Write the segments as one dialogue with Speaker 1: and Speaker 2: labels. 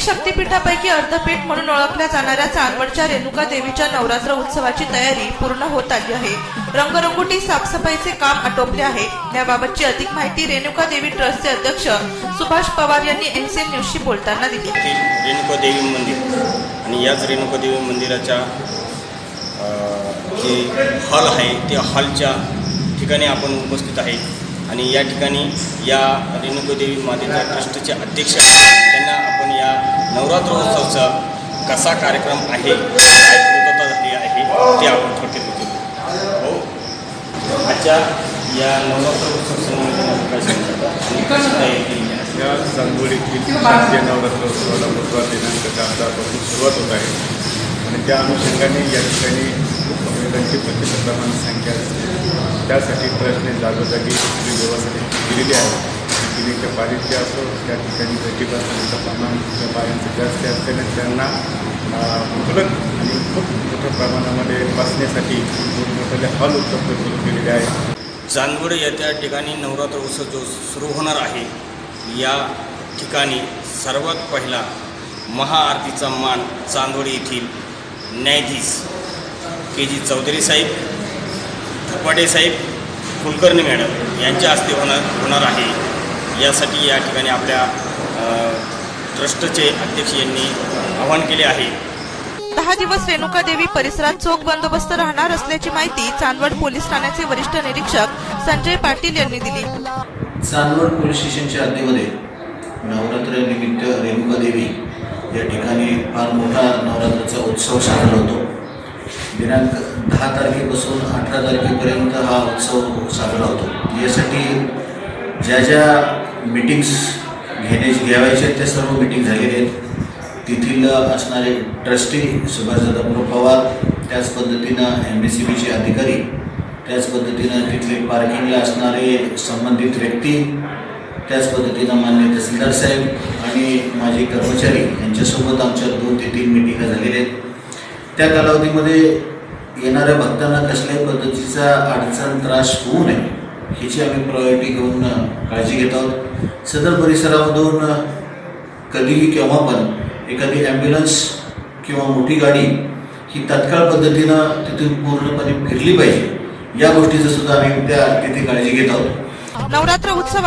Speaker 1: शक्तिपीठापैकी शक्तीपीठापैकी अर्धपीठ म्हणून ओळखल्या जाणाऱ्या चांदवडच्या रेणुका देवीच्या नवरात्र उत्सवाची तयारी पूर्ण होत आली आहे. रंगरंगोटी साफसफाईचे काम आटोपले आहे. याबाबतची अधिक माहिती रेणुका देवी ट्रस्टचे अध्यक्ष सुभाष पवार यांनी एनसीएन न्यूजशी बोलताना दिली.
Speaker 2: रेणुका देवी मंदिर आणि याच रेणुका देवी मंदिराच्या जे हॉल आहे त्या हॉलच्या ठिकाणी आपण उपस्थित आहे. आणि या ठिकाणी या रेणुका देवी मातेच्या ट्रस्टचे अध्यक्ष. त्यांना आपण या नवरात्रोत्सवचा कसा कार्यक्रम आहे काय पूर्तता झाली आहे ते आपण थोडक्यात विचारू हो. आजच्या या नवरात्रोत्सव?
Speaker 3: या चांदोलीतील शारदीय नवरात्रोत्सवाला बुधवार दिनांक दहापासून सुरुवात होत आहे. आणि त्या अनुषंगाने या ठिकाणी खूप महिलांची प्रचंड संख्या असते. त्यासाठी ट्रस्टने जागोजागी आपली व्यवस्था केलेली आहे पिण्याच्या पारीचे असो त्या ठिकाणी प्रतिभासांचं प्रमाण त्या बायांचं जास्त असल्याने त्यांना अं, मुबलक आणि खूप मोठ्या प्रमाणामध्ये बसण्यासाठी मोठमोठ्याले हॉल उपलब्ध करून दिलेले आहेत.
Speaker 2: चांदवड या त्या ठिकाणी नवरात्र उत्सव जो सुरू होणार आहे या ठिकाणी सर्वात पहिला महाआरतीचा मान चांदवड येथील न्यायाधीश के जी चौधरी साहेब थपाटे साहेब कुलकर्णी मॅडम यांच्या हस्ते होणार होणार आहे. यासाठी या ठिकाणी आपल्या ट्रस्टचे अध्यक्ष यांनी आवाहन केले आहे.
Speaker 1: दहा दिवस रेणुका देवी परिसरात चोख बंदोबस्त राहणार असल्याची माहिती चांदवड पोलीस ठाण्याचे वरिष्ठ निरीक्षक संजय पाटील यांनी दिली.
Speaker 4: चांदवड पोलीस स्टेशनच्या हद्दीमध्ये नवरात्र निमित्त रेणुका देवी या ठिकाणी फार मोठा नवरात्राचा उत्सव साजरा होतो. दिनांक दहा तारखेपासून अठरा तारखेपर्यंत हा उत्सव साजरा होतो. यासाठी ज्या ज्या मीटिंग्स घेणे घ्यावायच्या आहेत त्या सर्व मीटिंग झालेल्या आहेत. तेथील असणारे ट्रस्टी सुभाषदादा पवार त्याच पद्धतीनं एम बी सी बीचे अधिकारी त्याच पद्धतीनं तिथले पार्किंगला असणारे संबंधित व्यक्ती त्याच पद्धतीनं मान्य तहसीलदार साहेब आणि माझे कर्मचारी यांच्यासोबत आमच्या दोन ते तीन मिटिंगा झालेल्या आहेत त्या कालावधीमध्ये येणाऱ्या भक्तांना कसल्याही पद्धतीचा अडचण त्रास होऊ नये ह्याची आम्ही प्रायोरिटी घेऊन काळजी घेत आहोत. सदर परिसरामधून कधीही केव्हा पण एखादी ॲम्ब्युलन्स किंवा मोठी गाडी ही तत्काळ पद्धतीनं तिथून पूर्णपणे फिरली पाहिजे या गोष्टीचं सुद्धा आम्ही त्या तिथे काळजी घेत आहोत.
Speaker 1: नवरात्र उत्सव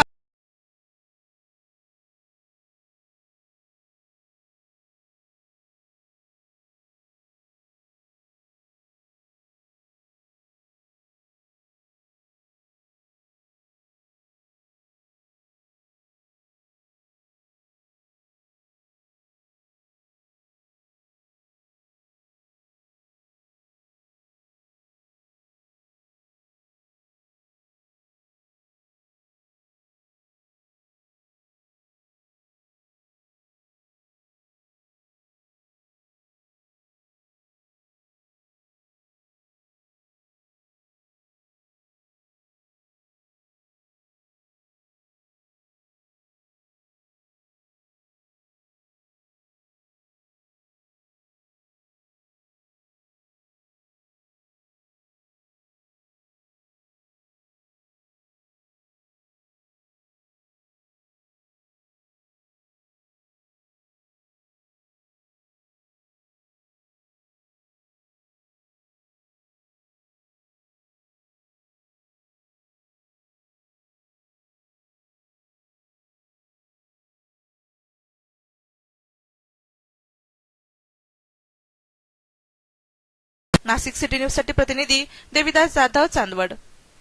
Speaker 1: नाशिक सिटी न्यूजसाठी प्रतिनिधी देविदास जाधव चांदवड.